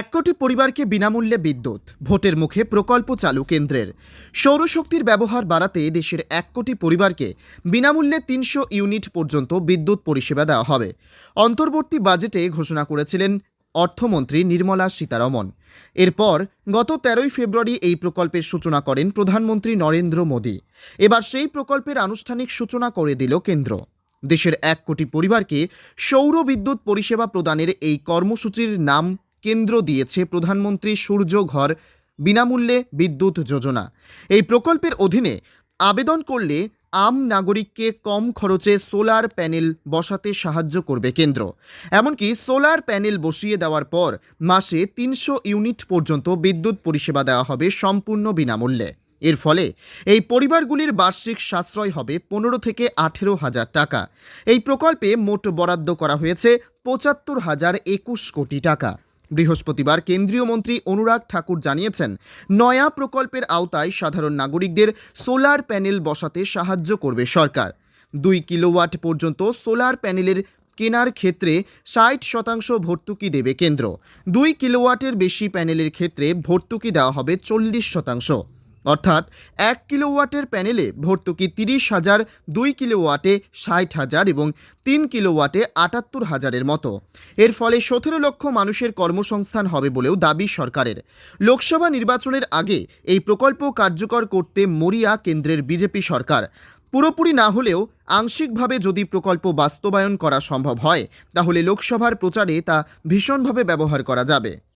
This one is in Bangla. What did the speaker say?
এক কোটি পরিবারকে বিনামূল্যে বিদ্যুৎ, ভোটের মুখে প্রকল্প চালু কেন্দ্রের। সৌরশক্তির ব্যবহার বাড়াতে দেশের এক কোটি পরিবারকে বিনামূল্যে তিনশো ইউনিট পর্যন্ত বিদ্যুৎ পরিষেবা দেওয়া হবে। অন্তর্বর্তী বাজেটে ঘোষণা করেছিলেন অর্থমন্ত্রী নির্মলা সীতারমন। এরপর গত তেরোই ফেব্রুয়ারি এই প্রকল্পের সূচনা করেন প্রধানমন্ত্রী নরেন্দ্র মোদী। এবার সেই প্রকল্পের আনুষ্ঠানিক সূচনা করে দিল কেন্দ্র। দেশের এক কোটি পরিবারকে সৌর বিদ্যুৎ পরিষেবা প্রদানের এই কর্মসূচির নাম কেন্দ্র দিয়েছে প্রধানমন্ত্রী সূর্য ঘর বিনামূল্যে বিদ্যুৎ যোজনা। এই প্রকল্পের অধীনে আবেদন করলে আম নাগরিককে কম খরচে সোলার প্যানেল বসাতে সাহায্য করবে কেন্দ্র। এমনকি সোলার প্যানেল বসিয়ে দেওয়ার পর মাসে তিনশো ইউনিট পর্যন্ত বিদ্যুৎ পরিষেবা দেওয়া হবে সম্পূর্ণ বিনামূল্যে। এর ফলে এই পরিবারগুলির বার্ষিক সাশ্রয় হবে পনেরো থেকে আঠেরো হাজার টাকা। এই প্রকল্পে মোট বরাদ্দ করা হয়েছে পঁচাত্তর হাজার একুশ কোটি টাকা। বৃহস্পতিবার কেন্দ্রীয় মন্ত্রী অনুরাগ ঠাকুর জানিয়েছেন, নয়া প্রকল্পের আওতায় সাধারণ নাগরিকদের সোলার প্যানেল বসাতে সাহায্য করবে সরকার। দুই কিলোওয়াট পর্যন্ত সোলার প্যানেলের কেনার ক্ষেত্রে ষাট শতাংশ ভর্তুকি দেবে কেন্দ্র। দুই কিলোওয়াটের বেশি প্যানেলের ক্ষেত্রে ভর্তুকি দেওয়া হবে চল্লিশ শতাংশ। অর্থাৎ এক কিলোওয়াটের প্যানেলে ভর্তুকি তিরিশ হাজার, দুই কিলোওয়াটে ষাট হাজার এবং তিন কিলোওয়াটে আটাত্তর হাজারের মতো। এর ফলে সতেরো লক্ষ মানুষের কর্মসংস্থান হবে বলেও দাবি সরকারের। লোকসভা নির্বাচনের আগে এই প্রকল্প কার্যকর করতে মরিয়া কেন্দ্রের বিজেপি সরকার। পুরোপুরি না হলেও আংশিকভাবে যদি প্রকল্প বাস্তবায়ন করা সম্ভব হয়, তাহলে লোকসভার প্রচারে তা ভীষণভাবে ব্যবহার করা যাবে।